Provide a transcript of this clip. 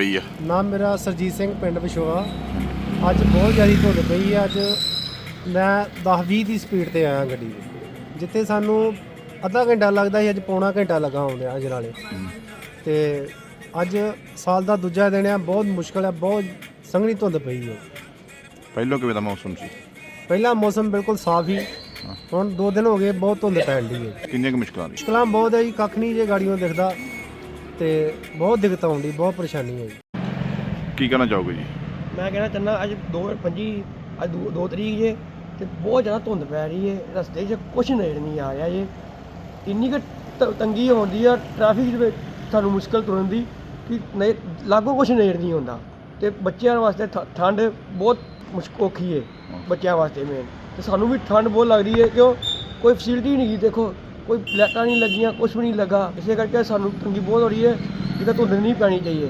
ਪਈ ਆ। ਨਾਮ ਮੇਰਾ ਸਰਜੀਤ ਸਿੰਘ ਪਿੰਡ ਵਿਸ਼ੋਆ ਅੱਜ ਬਹੁਤ ਜ਼ਿਆਦਾ ਧੁੰਦ ਪਈ ਹੈ ਅੱਜ ਮੈਂ 10-20 ਦੀ ਸਪੀਡ ਤੇ ਆਇਆ ਗੱਡੀ ਦੀ। ਜਿੱਥੇ ਸਾਨੂੰ ਅੱਧਾ ਘੰਟਾ ਲੱਗਦਾ ਸੀ ਅੱਜ ਪੌਣਾ ਘੰਟਾ ਲੱਗਾ ਆਉਂਦਿਆਂ ਅਜਨਾਲੇ ਤੇ ਅੱਜ ਸਾਲ ਦਾ ਦੂਜਾ ਦਿਨ ਹੈ ਬਹੁਤ ਮੁਸ਼ਕਲ ਹੈ ਬਹੁਤ ਸੰਘਣੀ ਧੁੰਦ ਪਈ ਹੈ ਪਹਿਲੋਂ ਕਿਵੇਂ ਦਾ ਮੌਸਮ ਸੀ? ਪਹਿਲਾ ਮੌਸਮ ਬਿਲਕੁਲ ਸਾਫ਼ ਹੀ। ਹੁਣ 2 ਦਿਨ ਹੋ ਗਏ ਬਹੁਤ ਧੁੰਦ ਪੈਣ ਦੀ ਹੈ ਕਿੰਨੀਆਂ ਕੁ ਮੁਸ਼ਕਲਾਂ ਦੀ? ਮੁਸ਼ਕਲਾਂ ਬਹੁਤ ਹੈ ਜੀ ਕੱਖ ਨਹੀਂ ਜੇ ਗਾੜੀਆਂ ਦਿਖਦਾ। ਤੇ ਬਹੁਤ ਦਿੱਕਤ ਆਉਂਦੀ ਬਹੁਤ ਪਰੇਸ਼ਾਨੀ ਹੈ ਜੀ ਕੀ ਕਹਿਣਾ ਚਾਹੋਗੇ ਜੀ? ਮੈਂ ਕਹਿਣਾ ਚਾਹੁੰਦਾ ਅੱਜ 2:25 ਅੱਜ 2 ਤਰੀਕ ਜੇ ਤੇ ਬਹੁਤ ਜ਼ਿਆਦਾ ਧੁੰਦ ਪੈ ਰਹੀ ਹੈ ਰਸਤੇ 'ਚ ਕੁਛ ਨਜ਼ਰ ਨਹੀਂ ਆ ਰਿਹਾ ਜੇ। ਇੰਨੀ ਕੁ ਤੰਗੀ ਹੁੰਦੀ ਆ ਟ੍ਰੈਫਿਕ ਦੇ ਵਿੱਚ ਸਾਨੂੰ ਮੁਸ਼ਕਲ ਤੁਰਨ ਦੀ ਕਿ ਨਹੀਂ ਲਾਗੋ ਕੁਛ ਨਜ਼ਰ ਨਹੀਂ ਆਉਂਦਾ। ਤੇ ਬੱਚਿਆਂ ਵਾਸਤੇ ਠੰਡ ਬਹੁਤ ਔਖੀ ਹੈ। ਬੱਚਿਆਂ ਵਾਸਤੇ ਮੇਨ ਤੇ ਸਾਨੂੰ ਵੀ ਠੰਡ ਬਹੁਤ ਲੱਗ ਰਹੀ ਹੈ ਕਿਉਂ? ਕੋਈ ਫੈਸਿਲਿਟੀ ਨਹੀਂ ਦੇਖੋ। ਕੋਈ ਲਾਈਟਾਂ ਨਹੀਂ ਲੱਗੀਆਂ, ਕੁਛ ਵੀ ਨਹੀਂ ਲੱਗਾ। ਇਸੇ ਕਰਕੇ ਸਾਨੂੰ ਤੰਗੀ ਬਹੁਤ ਹੋ ਰਹੀ ਹੈ, ਜਿੱਦਾਂ ਧੁੰਦ ਨਹੀਂ ਪੈਣੀ ਚਾਹੀਏ।